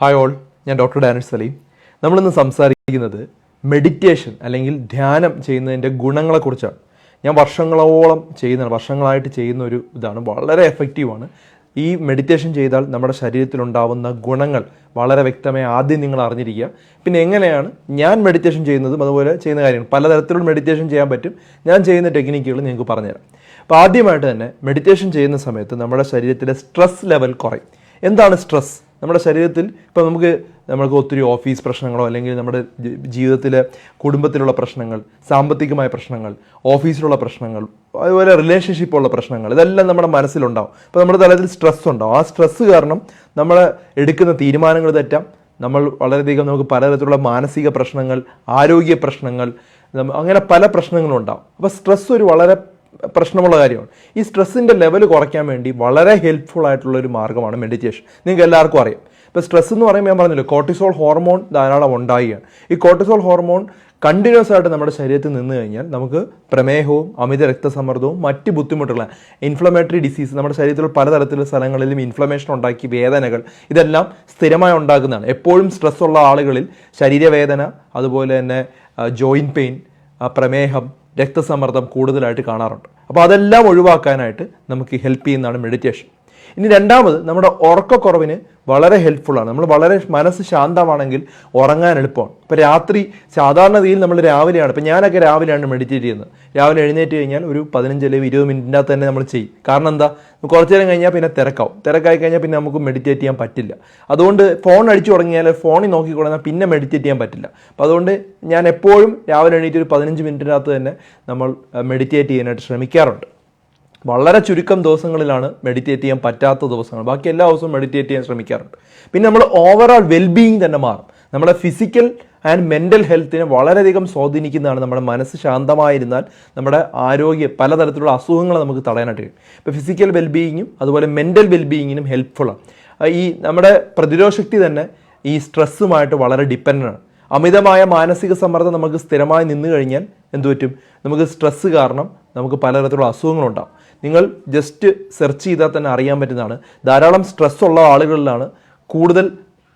Hi all ഞാൻ doctor Danish Saleem നമ്മളിന്ന് സംസാരിക്കുന്നത് മെഡിറ്റേഷൻ അല്ലെങ്കിൽ ധ്യാനം ചെയ്യുന്നതിന്റെ ഗുണങ്ങളെക്കുറിച്ചാണ്. ഞാൻ വർഷങ്ങളോളം ചെയ്യുന്നതാണ് വർഷങ്ങളായിട്ട് ചെയ്യുന്ന ഒരു ഇതാണ്. വളരെ എഫക്റ്റീവാണ് ഈ മെഡിറ്റേഷൻ ചെയ്താൽ നമ്മുടെ ശരീരത്തിലുണ്ടാവുന്ന ഗുണങ്ങൾ വളരെ വ്യക്തമായി ആദ്യം നിങ്ങൾ അറിഞ്ഞിരിക്കുക. പിന്നെ എങ്ങനെയാണ് ഞാൻ മെഡിറ്റേഷൻ ചെയ്യുന്നതും അതുപോലെ ചെയ്യുന്ന കാര്യങ്ങൾ. പലതരത്തിലുള്ള മെഡിറ്റേഷൻ ചെയ്യാൻ പറ്റും. ഞാൻ ചെയ്യുന്ന ടെക്നിക്കുകൾ നിങ്ങൾക്ക് പറഞ്ഞുതരാം. അപ്പോൾ ആദ്യമായിട്ട് തന്നെ മെഡിറ്റേഷൻ ചെയ്യുന്ന സമയത്ത് നമ്മുടെ ശരീരത്തിലെ സ്ട്രെസ് ലെവൽ കുറയും. എന്താണ് സ്ട്രെസ് നമ്മുടെ ശരീരത്തിൽ ഇപ്പോൾ നമുക്ക് നമ്മൾക്ക് ഒത്തിരി ഓഫീസ് പ്രശ്നങ്ങളോ അല്ലെങ്കിൽ നമ്മുടെ ജീവിതത്തിലെ കുടുംബത്തിലുള്ള പ്രശ്നങ്ങൾ സാമ്പത്തികമായ പ്രശ്നങ്ങൾ ഓഫീസിലുള്ള പ്രശ്നങ്ങൾ അതുപോലെ റിലേഷൻഷിപ്പുള്ള പ്രശ്നങ്ങൾ ഇതെല്ലാം നമ്മുടെ മനസ്സിലുണ്ടാവും. അപ്പോൾ നമ്മുടെ തലത്തിൽ സ്ട്രെസ് ഉണ്ടാവും. ആ സ്ട്രെസ്സ് കാരണം നമ്മൾ എടുക്കുന്ന തീരുമാനങ്ങൾ തെറ്റാം. നമ്മൾ വളരെയധികം നമുക്ക് പലതരത്തിലുള്ള മാനസിക പ്രശ്നങ്ങൾ ആരോഗ്യ പ്രശ്നങ്ങൾ അങ്ങനെ പല പ്രശ്നങ്ങളും ഉണ്ടാവും. അപ്പോൾ സ്ട്രെസ് ഒരു വളരെ പ്രശ്നമുള്ള കാര്യമാണ്. ഈ സ്ട്രെസ്സിന്റെ ലെവൽ കുറയ്ക്കാൻ വേണ്ടി വളരെ ഹെൽപ്ഫുൾ ആയിട്ടുള്ള ഒരു മാർഗമാണ് മെഡിറ്റേഷൻ നിങ്ങൾക്ക് എല്ലാവർക്കും അറിയാം. ഇപ്പോൾ സ്ട്രെസ് എന്ന് പറയുമ്പോൾ ഞാൻ പറഞ്ഞല്ലോ കോർട്ടിസോൾ ഹോർമോൺ ധാരാളം ഉണ്ടാകുകയാണ് ഈ കോർട്ടിസോൾ ഹോർമോൺ കണ്ടിന്യൂസ് ആയിട്ട് നമ്മുടെ ശരീരത്തിൽ നിന്ന് കഴിഞ്ഞാൽ നമുക്ക് പ്രമേഹവും അമിത രക്തസമ്മർദ്ദവും മറ്റ് ബുദ്ധിമുട്ടുള്ള ഇൻഫ്ലമേറ്ററി ഡിസീസ് നമ്മുടെ ശരീരത്തിൽ പലതരത്തിലുള്ള സ്ഥലങ്ങളിലും ഇൻഫ്ലമേഷൻ ഉണ്ടാക്കി വേദനകൾ ഇതെല്ലാം സ്ഥിരമായി ഉണ്ടാക്കുന്നതാണ് എപ്പോഴും സ്ട്രെസ് ഉള്ള ആളുകളിൽ ശരീരവേദന അതുപോലെ തന്നെ ജോയിന്റ് പെയിൻ പ്രമേഹം രക്തസമ്മർദ്ദം കൂടുതലായിട്ട് കാണാറുണ്ട്. അപ്പോൾ അതെല്ലാം ഒഴിവാക്കാനായിട്ട് നമുക്ക് ഹെൽപ്പ് ചെയ്യുന്നതാണ് മെഡിറ്റേഷൻ. ഇനി രണ്ടാമത് നമ്മുടെ ഉറക്കക്കുറവിന് വളരെ ഹെൽപ്ഫുള്ളാണ് നമ്മൾ വളരെ മനസ്സ് ശാന്തമാണെങ്കിൽ ഉറങ്ങാൻ എളുപ്പമാണ്. ഇപ്പോൾ രാത്രി സാധാരണ രീതിയിൽ നമ്മൾ രാവിലെയാണ്. ഇപ്പോൾ ഞാനൊക്കെ രാവിലെയാണ് മെഡിറ്റേറ്റ് ചെയ്യുന്നത്. രാവിലെ എഴുന്നേറ്റ് കഴിഞ്ഞാൽ ഒരു പതിനഞ്ച് അല്ലെങ്കിൽ ഇരുപത് മിനിറ്റിന്റെ അകത്ത് തന്നെ നമ്മൾ ചെയ്യും. കാരണം എന്താ? കുറച്ച് നേരം കഴിഞ്ഞാൽ പിന്നെ തിരക്കാവും. തിരക്കായി കഴിഞ്ഞാൽ പിന്നെ നമുക്ക് മെഡിറ്റേറ്റ് ചെയ്യാൻ പറ്റില്ല. അതുകൊണ്ട് ഫോൺ അടിച്ചു തുടങ്ങിയാൽ ഫോണിൽ നോക്കിക്കൊടുന്നാൽ പിന്നെ മെഡിറ്റേറ്റ് ചെയ്യാൻ പറ്റില്ല. അപ്പോൾ അതുകൊണ്ട് ഞാൻ എപ്പോഴും രാവിലെ എണീറ്റ് ഒരു പതിനഞ്ച് മിനിറ്റിനകത്ത് തന്നെ നമ്മൾ മെഡിറ്റേറ്റ് ചെയ്യാനായിട്ട് ശ്രമിക്കാറുണ്ട്. വളരെ ചുരുക്കം ദിവസങ്ങളിലാണ് മെഡിറ്റേറ്റ് ചെയ്യാൻ പറ്റാത്ത ദിവസങ്ങൾ. ബാക്കി എല്ലാ ദിവസവും മെഡിറ്റേറ്റ് ചെയ്യാൻ ശ്രമിക്കാറുണ്ട്. പിന്നെ നമ്മൾ ഓവറോൾ വെൽബീയിങ് തന്നെ മാറും. നമ്മുടെ ഫിസിക്കൽ ആൻഡ് മെന്റൽ ഹെൽത്തിനെ വളരെയധികം സ്വാധീനിക്കുന്നതാണ് നമ്മുടെ മനസ്സ് ശാന്തമായിരുന്നാൽ നമ്മുടെ ആരോഗ്യം പലതരത്തിലുള്ള അസുഖങ്ങൾ നമുക്ക് തടയാനായിട്ട് കഴിയും. ഇപ്പോൾ ഫിസിക്കൽ വെൽബീയിങ്ങും അതുപോലെ മെന്റൽ വെൽബീയിങ്ങിനും ഹെൽപ്ഫുള്ളാണ് ഈ നമ്മുടെ പ്രതിരോധശക്തി തന്നെ ഈ സ്ട്രെസ്സുമായിട്ട് വളരെ ഡിപ്പെൻഡാണ് അമിതമായ മാനസിക സമ്മർദ്ദം നമുക്ക് സ്ഥിരമായി നിന്നു കഴിഞ്ഞാൽ എന്തു പറ്റും നമുക്ക് സ്ട്രെസ്സ് കാരണം നമുക്ക് പലതരത്തിലുള്ള അസുഖങ്ങളുണ്ടാകും നിങ്ങൾ ജസ്റ്റ് സെർച്ച് ചെയ്താൽ തന്നെ അറിയാൻ പറ്റുന്നതാണ്. ധാരാളം സ്ട്രെസ് ഉള്ള ആളുകളിലാണ് കൂടുതൽ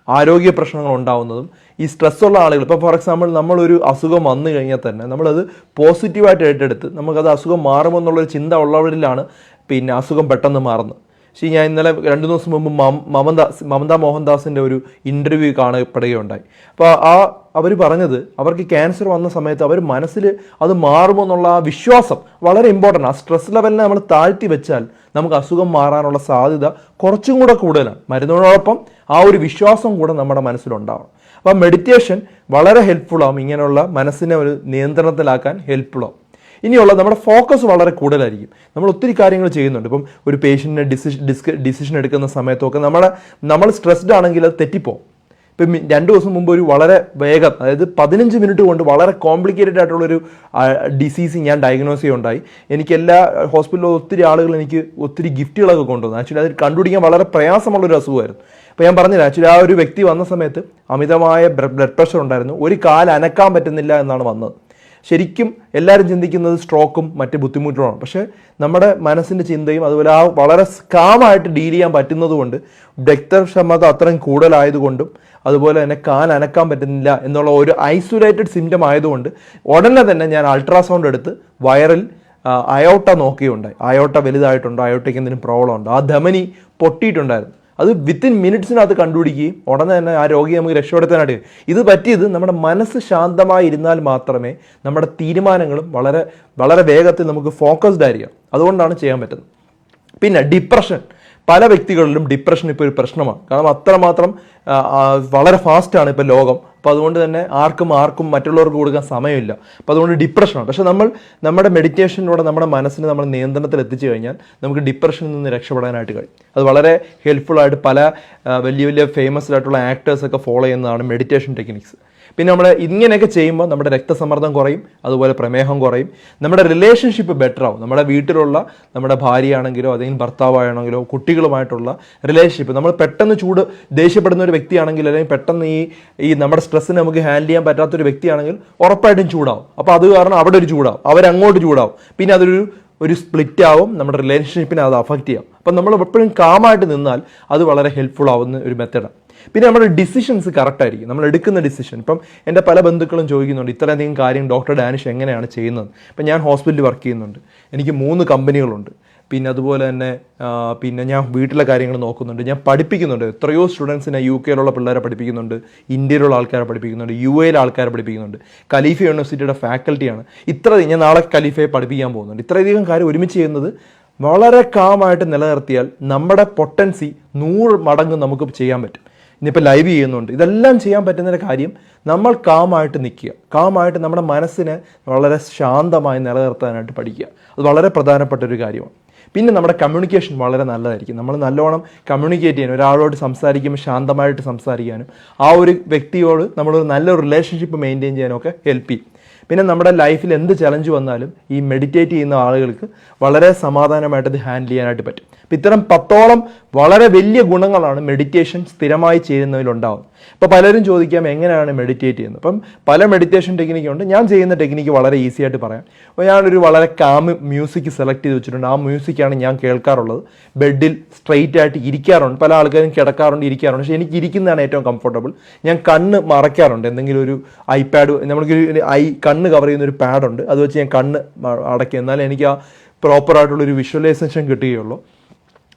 ആരോഗ്യ പ്രശ്നങ്ങൾ ഉണ്ടാവുന്നതും. ഈ സ്ട്രെസ് ഉള്ള ആളുകൾ ഇപ്പോൾ ഫോർ എക്സാമ്പിൾ നമ്മളൊരു അസുഖം വന്നു കഴിഞ്ഞാൽ തന്നെ നമ്മളത് പോസിറ്റീവായിട്ട് ഏറ്റെടുത്ത് നമുക്കത് അസുഖം മാറുമെന്നുള്ളൊരു ചിന്ത ഉള്ളവരിലാണ് പിന്നെ അസുഖം പെട്ടെന്ന് മാറുന്നത്. പക്ഷേ ഞാൻ ഇന്നലെ രണ്ട് ദിവസം മുമ്പ് മം- മമദാസ് മമത മോഹൻദാസിന്റെ ഒരു ഇന്റർവ്യൂ കാണപ്പെടുകയുണ്ടായി. അപ്പോൾ ആ അവർ പറഞ്ഞത് അവർക്ക് ക്യാൻസർ വന്ന സമയത്ത് അവർ മനസ്സിൽ അത് മാറുമോ എന്നുള്ള ആ വിശ്വാസം വളരെ ഇമ്പോർട്ടന്റ് ആ. സ്ട്രെസ് ലെവലിനെ നമ്മൾ താഴ്ത്തി വെച്ചാൽ നമുക്ക് അസുഖം മാറാനുള്ള സാധ്യത കുറച്ചും കൂടെ കൂടുതലാണ്. മരുന്നിനോടൊപ്പം ആ ഒരു വിശ്വാസം കൂടെ നമ്മുടെ മനസ്സിലുണ്ടാവണം. അപ്പോൾ മെഡിറ്റേഷൻ വളരെ ഹെൽപ്ഫുൾ ആവും. ഇങ്ങനെയുള്ള മനസ്സിനെ ഒരു നിയന്ത്രണത്തിലാക്കാൻ ഹെൽപ്ഫുൾ ആവും. ഇനിയുള്ള നമ്മുടെ ഫോക്കസ് വളരെ കൂടുതലായിരിക്കും. നമ്മൾ ഒത്തിരി കാര്യങ്ങൾ ചെയ്യുന്നുണ്ട്. ഇപ്പം ഒരു പേഷ്യന്റിനെ ഡിസിഷൻ ഡിസ്ക ഡിസിഷൻ എടുക്കുന്ന സമയത്തൊക്കെ നമ്മളെ നമ്മൾ സ്ട്രെസ്ഡ് ആണെങ്കിൽ അത് തെറ്റിപ്പോകും ഇപ്പം രണ്ട് ദിവസം മുമ്പ് ഒരു വളരെ വേഗം അതായത് പതിനഞ്ച് മിനിറ്റ് കൊണ്ട് വളരെ കോംപ്ലിക്കേറ്റഡ് ആയിട്ടുള്ളൊരു ഡിസീസ് ഞാൻ ഡയഗ്നോസ് ചെയ്യുണ്ടായി എനിക്ക് എല്ലാ ഹോസ്പിറ്റലിലും ഒത്തിരി ആളുകൾ എനിക്ക് ഒത്തിരി ഗിഫ്റ്റുകളൊക്കെ കൊണ്ടുവന്നു. ആക്ച്വലി അത് കണ്ടുപിടിക്കാൻ വളരെ പ്രയാസമുള്ളൊരു അസുഖമായിരുന്നു. അപ്പോൾ ഞാൻ പറഞ്ഞില്ല ആക്ച്വലി ആ ഒരു വ്യക്തി വന്ന സമയത്ത് അമിതമായ ബ്ലഡ് പ്രഷർ ഉണ്ടായിരുന്നു. ഒരു കാൽ അനക്കാൻ പറ്റുന്നില്ല എന്നാണ് വന്നത്. ശരിക്കും എല്ലാവരും ചിന്തിക്കുന്നത് സ്ട്രോക്കും മറ്റ് ബുദ്ധിമുട്ടുമാണ്. പക്ഷേ നമ്മുടെ മനസ്സിന്റെ ചിന്തയും അതുപോലെ ആ വളരെ കാമായിട്ട് ഡീൽ ചെയ്യാൻ പറ്റുന്നതുകൊണ്ട് രക്തക്ഷമത അത്രയും കൂടുതലായതുകൊണ്ടും അതുപോലെ തന്നെ കാൽ അനക്കാൻ പറ്റുന്നില്ല എന്നുള്ള ഒരു ഐസൊലേറ്റഡ് സിംറ്റം ആയതുകൊണ്ട് ഉടനെ തന്നെ ഞാൻ അൾട്രാസൗണ്ട് എടുത്ത് വയറിൽ അയോട്ട നോക്കിയുണ്ടായി. അയോട്ട വലുതായിട്ടുണ്ടോ അയോട്ടയ്ക്ക് എന്തെങ്കിലും പ്രോബ്ലം ഉണ്ടോ. ആ ധമനി പൊട്ടിയിട്ടുണ്ടായിരുന്നു. അത് വിത്തിൻ മിനിറ്റ്സിനകത്ത് കണ്ടുപിടിക്കുകയും ഉടനെ തന്നെ ആ രോഗിയെ നമുക്ക് രക്ഷപ്പെടുത്താനായിട്ട്. ഇത് പറ്റിയത് നമ്മുടെ മനസ്സ് ശാന്തമായി ഇരുന്നാൽ മാത്രമേ നമ്മുടെ തീരുമാനങ്ങളും വളരെ വളരെ വേഗത്തിൽ നമുക്ക് ഫോക്കസ്ഡ് ആയിരിക്കാം അതുകൊണ്ടാണ് ചെയ്യാൻ പറ്റുന്നത് പിന്നെ ഡിപ്രഷൻ പല വ്യക്തികളിലും ഡിപ്രഷൻ ഇപ്പോൾ ഒരു പ്രശ്നമാണ്. കാരണം അത്രമാത്രം വളരെ ഫാസ്റ്റാണ് ഇപ്പോൾ ലോകം. അപ്പോൾ അതുകൊണ്ട് തന്നെ ആർക്കും ആർക്കും മറ്റുള്ളവർക്ക് കൊടുക്കാൻ സമയമില്ല. അപ്പോൾ അതുകൊണ്ട് ഡിപ്രഷനാണ് പക്ഷേ നമ്മൾ നമ്മുടെ മെഡിറ്റേഷനിലൂടെ നമ്മുടെ മനസ്സിനെ നമ്മൾ നിയന്ത്രണത്തിൽ എത്തിച്ചു കഴിഞ്ഞാൽ നമുക്ക് ഡിപ്രഷനിൽ നിന്ന് രക്ഷപ്പെടാനായിട്ട് കഴിയും. അത് വളരെ ഹെൽപ്ഫുൾ ആയിട്ട് പല വലിയ വലിയ ഫേമസ് ആയിട്ടുള്ള ആക്ടേഴ്സൊക്കെ ഫോളോ ചെയ്യുന്നതാണ് മെഡിറ്റേഷൻ ടെക്നിക്സ് പിന്നെ നമ്മൾ ഇങ്ങനെയൊക്കെ ചെയ്യുമ്പോൾ നമ്മുടെ രക്തസമ്മർദ്ദം കുറയും അതുപോലെ പ്രമേഹം കുറയും. നമ്മുടെ റിലേഷൻഷിപ്പ് ബെറ്റർ ആവും. നമ്മുടെ വീട്ടിലുള്ള നമ്മുടെ ഭാര്യയാണെങ്കിലോ അല്ലെങ്കിൽ ഭർത്താവാണെങ്കിലോ കുട്ടികളുമായിട്ടുള്ള റിലേഷൻഷിപ്പ് നമ്മൾ പെട്ടെന്ന് ചൂട് ദേഷ്യപ്പെടുന്ന ഒരു വ്യക്തിയാണെങ്കിൽ അല്ലെങ്കിൽ പെട്ടെന്ന് ഈ ഈ നമ്മുടെ സ്ട്രെസ്സിനെ നമുക്ക് ഹാൻഡിൽ ചെയ്യാൻ പറ്റാത്തൊരു വ്യക്തിയാണെങ്കിൽ ഉറപ്പായിട്ടും ചൂടാവും. അപ്പോൾ അത് കാരണം അവിടെ ഒരു ചൂടാവും. അവരങ്ങോട്ട് ചൂടാവും. പിന്നെ അതൊരു ഒരു സ്പ്ലിറ്റ് ആവും. നമ്മുടെ റിലേഷൻഷിപ്പിനെ അത് അഫക്റ്റ് ചെയ്യാം. അപ്പം നമ്മൾ എപ്പോഴും കാമായിട്ട് നിന്നാൽ അത് വളരെ ഹെൽപ്ഫുൾ ആവുന്ന ഒരു മെത്തഡാണ് പിന്നെ നമ്മുടെ ഡിസിഷൻസ് കറക്റ്റ് ആയിരിക്കും. നമ്മൾ എടുക്കുന്ന ഡിസിഷൻ ഇപ്പം എന്റെ പല ബന്ധുക്കളും ചോദിക്കുന്നുണ്ട് ഇത്രയധികം കാര്യം ഡോക്ടർ ഡാനിഷ് എങ്ങനെയാണ് ചെയ്യുന്നത്? ഇപ്പം ഞാൻ ഹോസ്പിറ്റലിൽ വർക്ക് ചെയ്യുന്നുണ്ട്. എനിക്ക് മൂന്ന് കമ്പനികളുണ്ട്. പിന്നെ അതുപോലെ തന്നെ പിന്നെ ഞാൻ വീട്ടിലെ കാര്യങ്ങൾ നോക്കുന്നുണ്ട്. ഞാൻ പഠിപ്പിക്കുന്നുണ്ട്. എത്രയോ സ്റ്റുഡൻസിനെ യു കെയിലുള്ള പിള്ളേരെ പഠിപ്പിക്കുന്നുണ്ട്. ഇന്ത്യയിലുള്ള ആൾക്കാരെ പഠിപ്പിക്കുന്നുണ്ട്. യു എയിലെ ആൾക്കാരെ പഠിപ്പിക്കുന്നുണ്ട്. കലീഫ യൂണിവേഴ്സിറ്റിയുടെ ഫാക്കൽറ്റിയാണ് ഇത്ര ഞാൻ നാളെ കലീഫയെ പഠിപ്പിക്കാൻ പോകുന്നുണ്ട്. ഇത്രയധികം കാര്യം ഒരുമിച്ച് ചെയ്യുന്നത് വളരെ കാമായിട്ട് നിലനിർത്തിയാൽ നമ്മുടെ പൊട്ടൻസി നൂറ് മടങ്ങ് നമുക്ക് ചെയ്യാൻ പറ്റും. ഇനിയിപ്പോൾ ലൈവ് ചെയ്യുന്നുണ്ട്. ഇതെല്ലാം ചെയ്യാൻ പറ്റുന്നൊരു കാര്യം നമ്മൾ കാമായിട്ട് നിൽക്കുക കാമായിട്ട് നമ്മുടെ മനസ്സിനെ വളരെ ശാന്തമായി നിലനിർത്താനായിട്ട് പഠിക്കുക. അത് വളരെ പ്രധാനപ്പെട്ട ഒരു കാര്യമാണ്. പിന്നെ നമ്മുടെ കമ്മ്യൂണിക്കേഷൻ വളരെ നല്ലതായിരിക്കും. നമ്മൾ നല്ലോണം കമ്മ്യൂണിക്കേറ്റ് ചെയ്യാൻ ഒരാളോട് സംസാരിക്കുമ്പോൾ ശാന്തമായിട്ട് സംസാരിക്കാനും ആ ഒരു വ്യക്തിയോട് നമ്മളൊരു നല്ലൊരു റിലേഷൻഷിപ്പ് മെയിന്റെയിൻ ചെയ്യാനൊക്കെ ഹെൽപ്പ് ചെയ്യും. പിന്നെ നമ്മുടെ ലൈഫിൽ എന്ത് ചലഞ്ച് വന്നാലും ഈ മെഡിറ്റേറ്റ് ചെയ്യുന്ന ആളുകൾക്ക് വളരെ സമാധാനമായിട്ട് ഇത് ഹാൻഡിൽ ചെയ്യാനായിട്ട് പറ്റും. അപ്പം ഇത്തരം പത്തോളം വളരെ വലിയ ഗുണങ്ങളാണ് മെഡിറ്റേഷൻ സ്ഥിരമായി ചെയ്യുന്നതിലുണ്ടാവും ഇപ്പോൾ പലരും ചോദിക്കാം എങ്ങനെയാണ് മെഡിറ്റേറ്റ് ചെയ്യുന്നത്? അപ്പം പല മെഡിറ്റേഷൻ ടെക്നിക്കുണ്ട് ഞാൻ ചെയ്യുന്ന ടെക്നിക്ക് വളരെ ഈസി ആയിട്ട് പറയാം. അപ്പോൾ ഞാനൊരു വളരെ കാം മ്യൂസിക് സെലക്ട് ചെയ്ത് വെച്ചിട്ടുണ്ട്. ആ മ്യൂസിക്കാണ് ഞാൻ കേൾക്കാറുള്ളത്. ബെഡിൽ സ്ട്രെയിറ്റ് ആയിട്ട് ഇരിക്കാറുണ്ട്. പല ആൾക്കാരും കിടക്കാറുണ്ട് ഇരിക്കാറുണ്ട്. പക്ഷേ എനിക്ക് ഇരിക്കുന്നതാണ് ഏറ്റവും കംഫർട്ടബിൾ ഞാൻ കണ്ണ് മറയ്ക്കാറുണ്ട്. എന്തെങ്കിലും ഒരു ഐപാഡ് നമുക്ക് ഐ കണ്ണ് കവർ ചെയ്യുന്ന ഒരു പാഡുണ്ട് അത് വെച്ച് ഞാൻ കണ്ണ് അടയ്ക്കും. എന്നാലേ എനിക്ക് ആ പ്രോപ്പറായിട്ടുള്ളൊരു വിഷ്വലൈസേഷൻ കിട്ടുകയുള്ളൂ.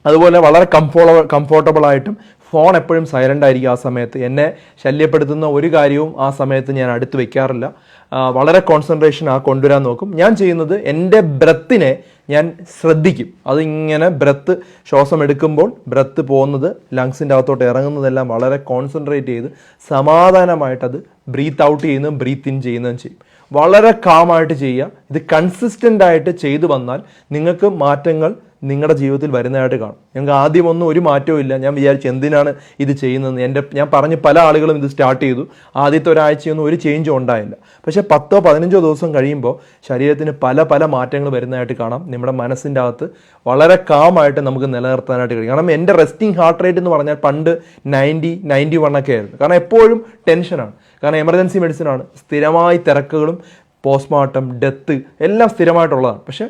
അതുപോലെ വളരെ കംഫോർട്ടബിൾ കംഫോർട്ടബിൾ ആയിട്ടും ഫോൺ എപ്പോഴും സൈലന്റ് ആയിരിക്കും ആ സമയത്ത്. എന്നെ ശല്യപ്പെടുത്തുന്ന ഒരു കാര്യവും ആ സമയത്ത് ഞാൻ അടുത്ത് വെക്കാറില്ല. വളരെ കോൺസെൻട്രേഷൻ ആ കൊണ്ടുവരാൻ നോക്കും. ഞാൻ ചെയ്യുന്നത് എന്റെ ബ്രത്തിനെ ഞാൻ ശ്രദ്ധിക്കും. അതിങ്ങനെ ബ്രത്ത് ശ്വാസം എടുക്കുമ്പോൾ ബ്രത്ത് പോകുന്നത് ലങ്സിന്റെ അകത്തോട്ട് ഇറങ്ങുന്നതെല്ലാം വളരെ കോൺസെൻട്രേറ്റ് ചെയ്ത് സമാധാനമായിട്ട് അത് ബ്രീത്ത് ഔട്ട് ചെയ്യുന്നതും ബ്രീത്ത് ഇൻ ചെയ്യുന്നതും ചെയ്യും. വളരെ കാമായിട്ട് ചെയ്യുക. ഇത് കൺസിസ്റ്റന്റ് ആയിട്ട് ചെയ്തു വന്നാൽ നിങ്ങൾക്ക് മാറ്റങ്ങൾ നിങ്ങളുടെ ജീവിതത്തിൽ വരുന്നതായിട്ട് കാണും. ഞങ്ങൾക്ക് ആദ്യമൊന്നും ഒരു മാറ്റവും ഇല്ല. ഞാൻ വിചാരിച്ചു എന്തിനാണ് ഇത് ചെയ്യുന്നത് എന്റെ ഞാൻ പറഞ്ഞ് പല ആളുകളും ഇത് സ്റ്റാർട്ട് ചെയ്തു. ആദ്യത്തെ ഒരാഴ്ചയൊന്നും ഒരു ചേഞ്ചും ഉണ്ടായില്ല. പക്ഷേ പത്തോ പതിനഞ്ചോ ദിവസം കഴിയുമ്പോൾ ശരീരത്തിന് പല പല മാറ്റങ്ങൾ വരുന്നതായിട്ട് കാണാം. നമ്മുടെ മനസ്സിന്റെ അകത്ത് വളരെ കാമായിട്ട് നമുക്ക് നിലനിർത്താനായിട്ട് കഴിയും. കാരണം എന്റെ റെസ്റ്റിംഗ് ഹാർട്ട് റേറ്റ് എന്ന് പറഞ്ഞാൽ പണ്ട് നയന്റി നയന്റി വൺ ഒക്കെ ആയിരുന്നു. കാരണം എപ്പോഴും ടെൻഷനാണ് കാരണം എമർജൻസി മെഡിസിനാണ് സ്ഥിരമായി തിരക്കുകളും പോസ്റ്റ്മോർട്ടം ഡെത്ത് എല്ലാം സ്ഥിരമായിട്ടുള്ളതാണ്. പക്ഷേ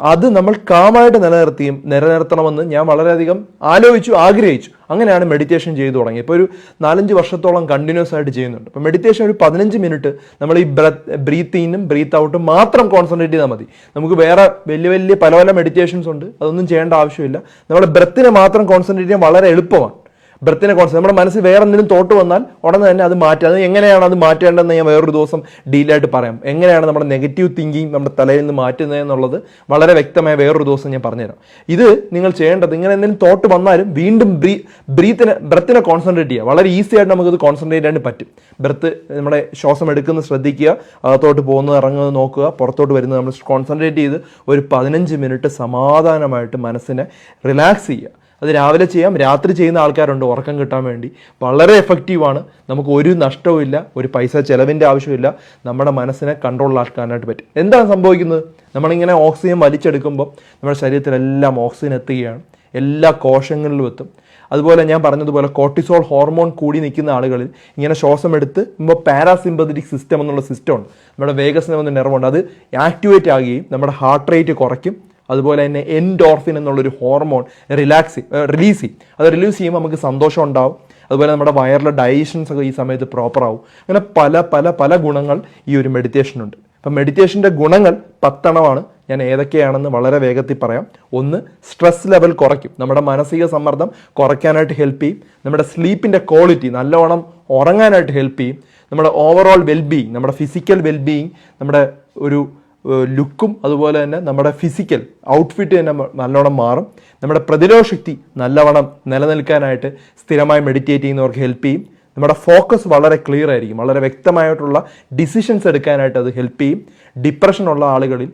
അത് നമ്മൾ കാമായിട്ട് നിലനിർത്തിയും നിലനിർത്തണമെന്ന് ഞാൻ വളരെയധികം ആലോചിച്ചു ആഗ്രഹിച്ചു. അങ്ങനെയാണ് മെഡിറ്റേഷൻ ചെയ്തു തുടങ്ങി ഇപ്പോൾ ഒരു നാലഞ്ച് വർഷത്തോളം കണ്ടിന്യൂസ് ആയിട്ട് ചെയ്യുന്നുണ്ട്. അപ്പോൾ മെഡിറ്റേഷൻ ഒരു പതിനഞ്ച് മിനിറ്റ് നമ്മൾ ഈ ബ്രത്ത് ബ്രീത്ത് ഇന്നും ബ്രീത്ത് ഔട്ടും മാത്രം കോൺസെൻട്രേറ്റ് ചെയ്താൽ മതി. നമുക്ക് വേറെ വലിയ വലിയ പല പല മെഡിറ്റേഷൻസ് ഉണ്ട്. അതൊന്നും ചെയ്യേണ്ട ആവശ്യമില്ല. നമ്മുടെ ബ്രത്തിനെ മാത്രം കോൺസെൻട്രേറ്റ് ചെയ്യാൻ വളരെ എളുപ്പമാണ്. ബ്രത്തിനെ കോൺസെപ്റ്റ് നമ്മുടെ മനസ്സിൽ വേറെ എന്തെങ്കിലും തോട്ട് വന്നാൽ ഉടനെ തന്നെ അത് മാറ്റുക. അത് എങ്ങനെയാണ് അത് മാറ്റേണ്ടതെന്ന് ഞാൻ വേറൊരു ദിവസം ഡീലായിട്ട് പറയാം. എങ്ങനെയാണ് നമ്മുടെ നെഗറ്റീവ് തിങ്കിങ് നമ്മുടെ തലയിൽ നിന്ന് മാറ്റുന്നത് എന്നുള്ളത് വളരെ വ്യക്തമായ വേറൊരു ദിവസം ഞാൻ പറഞ്ഞുതരാം. ഇത് നിങ്ങൾ ചെയ്യേണ്ടത് ഇങ്ങനെ എന്തെങ്കിലും തോട്ട് വന്നാലും വീണ്ടും ബ്രീ ബ്രീത്തിനെ ബ്രത്തിനെ കോൺസെൻട്രേറ്റ് ചെയ്യുക. വളരെ ഈസി ആയിട്ട് നമുക്കത് കോൺസെൻട്രേറ്റ് ചെയ്യാൻ പറ്റും. ബ്രത്ത് നമ്മുടെ ശ്വാസം എടുക്കുന്നത് ശ്രദ്ധിക്കുക. അകത്തോട്ട് പോകുന്നത് ഇറങ്ങുന്നത് നോക്കുക. പുറത്തോട്ട് വരുന്നത് നമ്മൾ കോൺസെൻട്രേറ്റ് ചെയ്ത് ഒരു പതിനഞ്ച് മിനിറ്റ് സമാധാനമായിട്ട് മനസ്സിനെ റിലാക്സ് ചെയ്യുക. അത് രാവിലെ ചെയ്യാം രാത്രി ചെയ്യുന്ന ആൾക്കാരുണ്ട് ഉറക്കം കിട്ടാൻ വേണ്ടി. വളരെ എഫക്റ്റീവാണ് നമുക്ക് ഒരു നഷ്ടവും ഇല്ല ഒരു പൈസ ചിലവിന്റെ ആവശ്യമില്ല നമ്മുടെ മനസ്സിനെ കൺട്രോളിലാക്കാനായിട്ട് പറ്റും. എന്താണ് സംഭവിക്കുന്നത്? നമ്മളിങ്ങനെ ഓക്സിജൻ വലിച്ചെടുക്കുമ്പോൾ നമ്മുടെ ശരീരത്തിലെല്ലാം ഓക്സിജൻ എത്തുകയാണ്. എല്ലാ കോശങ്ങളിലും എത്തും. അതുപോലെ ഞാൻ പറഞ്ഞതുപോലെ കോർട്ടിസോൾ ഹോർമോൺ കൂടി നിൽക്കുന്ന ആളുകളിൽ ഇങ്ങനെ ശ്വാസം എടുത്ത് ഇപ്പോൾ പാരാസിമ്പതിക് സിസ്റ്റം എന്നുള്ള സിസ്റ്റം ഉണ്ട്. നമ്മുടെ വേഗസ് എന്ന നെർവുണ്ട് അത് ആക്ടിവേറ്റ് ആകുകയും നമ്മുടെ ഹാർട്ട് റേറ്റ് കുറയ്ക്കും. അതുപോലെ തന്നെ എൻഡോർഫിൻ എന്നുള്ളൊരു ഹോർമോൺ റിലാക്സ് റിലീസ് ചെയ്യും. അത് റിലീസ് ചെയ്യുമ്പോൾ നമുക്ക് സന്തോഷം ഉണ്ടാവും. അതുപോലെ നമ്മുടെ വയറിലെ ഡയജഷൻസ് ഒക്കെ ഈ സമയത്ത് പ്രോപ്പർ ആവും. അങ്ങനെ പല പല പല ഗുണങ്ങൾ ഈ ഒരു മെഡിറ്റേഷനുണ്ട് അപ്പം മെഡിറ്റേഷന്റെ ഗുണങ്ങൾ പത്തണമാണ്. ഞാൻ ഏതൊക്കെയാണെന്ന് വളരെ വേഗത്തിൽ പറയാം. ഒന്ന് സ്ട്രെസ് ലെവൽ കുറയ്ക്കും. നമ്മുടെ മാനസിക സമ്മർദ്ദം കുറയ്ക്കാനായിട്ട് ഹെൽപ്പ് ചെയ്യും. നമ്മുടെ സ്ലീപ്പിന്റെ ക്വാളിറ്റി നല്ലവണ്ണം ഉറങ്ങാനായിട്ട് ഹെൽപ്പ് ചെയ്യും. നമ്മുടെ ഓവറോൾ വെൽബീയിങ് നമ്മുടെ ഫിസിക്കൽ വെൽബീയിങ് നമ്മുടെ ഒരു ലുക്കും അതുപോലെ തന്നെ നമ്മുടെ ഫിസിക്കൽ ഔട്ട്ഫിറ്റ് തന്നെ നല്ലോണം മാറും. നമ്മുടെ പ്രതിരോധശക്തി നല്ലവണ്ണം നിലനിൽക്കാനായിട്ട് സ്ഥിരമായി മെഡിറ്റേറ്റ് ചെയ്യുന്നവർക്ക് ഹെൽപ്പ് ചെയ്യും. നമ്മുടെ ഫോക്കസ് വളരെ ക്ലിയർ ആയിരിക്കും. വളരെ വ്യക്തമായിട്ടുള്ള ഡിസിഷൻസ് എടുക്കാനായിട്ട് അത് ഹെൽപ്പ് ചെയ്യും. ഡിപ്രഷൻ ഉള്ള ആളുകളിൽ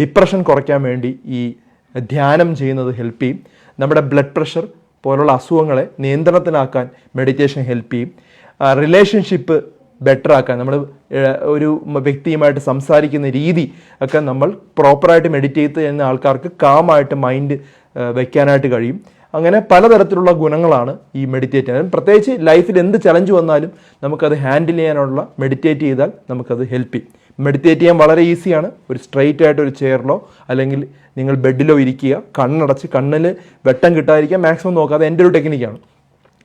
ഡിപ്രഷൻ കുറയ്ക്കാൻ വേണ്ടി ഈ ധ്യാനം ചെയ്യുന്നത് ഹെൽപ്പ് ചെയ്യും. നമ്മുടെ ബ്ലഡ് പ്രഷർ പോലുള്ള അസുഖങ്ങളെ നിയന്ത്രണത്തിലാക്കാൻ മെഡിറ്റേഷൻ ഹെൽപ്പ് ചെയ്യും. റിലേഷൻഷിപ്പ് ബെറ്റർ ആക്കാൻ നമ്മൾ ഒരു വ്യക്തിയുമായിട്ട് സംസാരിക്കുന്ന രീതി ഒക്കെ നമ്മൾ പ്രോപ്പറായിട്ട് മെഡിറ്റേറ്റ് ചെയ്യുന്ന ആൾക്കാർക്ക് കാമായിട്ട് മൈൻഡ് വെക്കാനായിട്ട് കഴിയും. അങ്ങനെ പലതരത്തിലുള്ള ഗുണങ്ങളാണ് ഈ മെഡിറ്റേറ്റ് ചെയ്യുന്നത്. പ്രത്യേകിച്ച് ലൈഫിൽ എന്ത് ചലഞ്ച് വന്നാലും നമുക്കത് ഹാൻഡിൽ ചെയ്യാനുള്ള മെഡിറ്റേറ്റ് ചെയ്താൽ നമുക്കത് ഹെൽപ്പ് ചെയ്യും. മെഡിറ്റേറ്റ് ചെയ്യാൻ വളരെ ഈസിയാണ് ഒരു സ്ട്രെയിറ്റ് ആയിട്ട് ഒരു ചെയറിലോ അല്ലെങ്കിൽ നിങ്ങൾ ബെഡിലോ ഇരിക്കുക കണ്ണടച്ച് കണ്ണിൽ വെട്ടം കിട്ടാതിരിക്കുക മാക്സിമം നോക്കാതെ എന്റെ ഒരു ടെക്നിക്കാണ്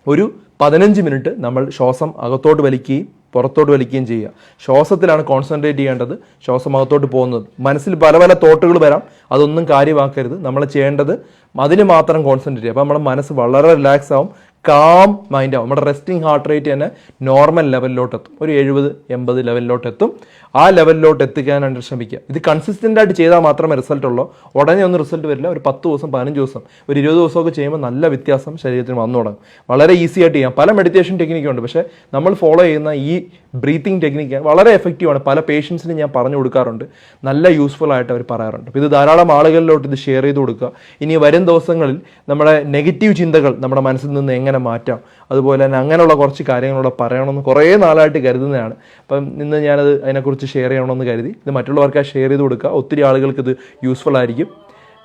ഒരു പതിനഞ്ച് മിനിറ്റ് നമ്മൾ ശ്വാസം അകത്തോട്ട് വലിക്കുകയും പുറത്തോട്ട് വലിക്കുകയും ചെയ്യുക. ശ്വാസത്തിലാണ് കോൺസെൻട്രേറ്റ് ചെയ്യേണ്ടത്. ശ്വാസം അകത്തോട്ട് പോകുന്നത്. മനസ്സിൽ പല പല തോട്ടുകൾ വരാം. അതൊന്നും കാര്യമാക്കരുത്. നമ്മൾ ചെയ്യേണ്ടത് അതിന് മാത്രം കോൺസെൻട്രേറ്റ് ചെയ്യുക. അപ്പോൾ നമ്മുടെ മനസ്സ് വളരെ റിലാക്സ് ആവും. കാം മൈൻഡ് ആവും. നമ്മുടെ റെസ്റ്റിംഗ് ഹാർട്ട് റേറ്റ് തന്നെ നോർമൽ ലെവലിലോട്ട് എത്തും ഒരു എഴുപത് എൺപത് ലെവലിലോട്ട് എത്തും ആ ലെവലിലോട്ട് എത്തിക്കാനായിട്ട് ശ്രമിക്കുക. ഇത് കൺസിസ്റ്റന്റ് ആയിട്ട് ചെയ്താൽ മാത്രമേ റിസൾട്ട് ഉള്ളൂ. ഉടനെ ഒന്നും റിസൾട്ട് വരില്ല. ഒരു പത്ത് ദിവസം പതിനഞ്ച് ദിവസം ഒരു ഇരുപത് ദിവസമൊക്കെ ചെയ്യുമ്പോൾ നല്ല വ്യത്യാസം ശരീരത്തിന് വന്നു തുടങ്ങും. വളരെ ഈസി ആയിട്ട് ചെയ്യാം. പല മെഡിറ്റേഷൻ ടെക്നിക്കുണ്ട് പക്ഷേ നമ്മൾ ഫോളോ ചെയ്യുന്ന ഈ ബ്രീത്തിങ് ടെക്നിക്ക് വളരെ എഫക്റ്റീവാണ് പല പേഷ്യൻസിന് ഞാൻ പറഞ്ഞു കൊടുക്കാറുണ്ട്. നല്ല യൂസ്ഫുൾ ആയിട്ട് അവർ പറയാറുണ്ട്. ഇത് ധാരാളം ആളുകളിലോട്ട് ഇത് ഷെയർ ചെയ്ത് കൊടുക്കുക. ഇനി വരും ദിവസങ്ങളിൽ നമ്മുടെ നെഗറ്റീവ് ചിന്തകൾ നമ്മുടെ മനസ്സിൽ നിന്ന് എങ്ങനെ മാറ്റാം. അതുപോലെ തന്നെ അങ്ങനെയുള്ള കുറച്ച് കാര്യങ്ങളൂടെ പറയണമെന്ന് കുറേ നാളായിട്ട് കരുതുന്നതാണ്. അപ്പം ഇന്ന് ഞാനത് അതിനെക്കുറിച്ച് ഷെയർ ചെയ്യണമെന്ന് കരുതി. ഇത് മറ്റുള്ളവർക്ക് ഷെയർ ചെയ്ത് കൊടുക്കുക. ഒത്തിരി ആളുകൾക്ക് ഇത് യൂസ്ഫുൾ ആയിരിക്കും.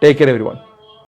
Take care every one